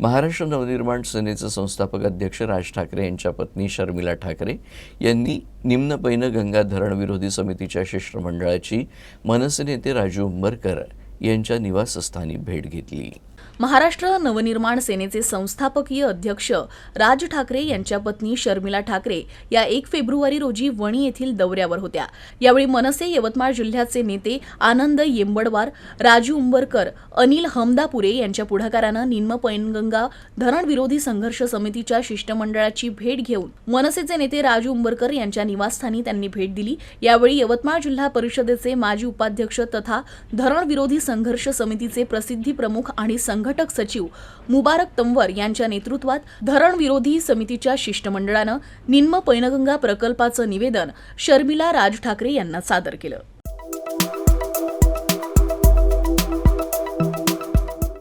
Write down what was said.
महाराष्ट्र नवनिर्माण सेनेचे संस्थापक अध्यक्ष राज ठाकरे यांच्या पत्नी शर्मिला ठाकरे यांनी निम्न पैनगंगा धरण विरोधी समितीच्या शिष्टमंडळाची मनसे नेते राजू उंबरकर यांच्या निवासस्थानी भेट घेतली. महाराष्ट्र नवनिर्माण सेनेचे संस्थापकीय अध्यक्ष राज ठाकरे यांच्या पत्नी शर्मिला ठाकरे या एक फेब्रुवारी रोजी वणी येथील दौऱ्यावर होत्या. यावेळी मनसे यवतमाळ जिल्ह्याचे नेते आनंद येंबडवार राजू उंबरकर अनिल हमदापुरे यांच्या पुढाकारानं निम्न पैनगंगा धरणविरोधी संघर्ष समितीच्या शिष्टमंडळाची भेट घेऊन मनसेचे नेते राजू उंबरकर यांच्या निवासस्थानी त्यांनी भेट दिली. यावेळी यवतमाळ जिल्हा परिषदेचे माजी उपाध्यक्ष तथा धरणविरोधी संघर्ष समितीचे प्रसिद्धी प्रमुख आणि संघटक सचिव मुबारक तंवर यांच्या नेतृत्वात धरणविरोधी समितीच्या शिष्टमंडळानं निम्न पैनगंगा प्रकल्पाचं निवेदन शर्मिला राज ठाकरे यांना सादर केलं.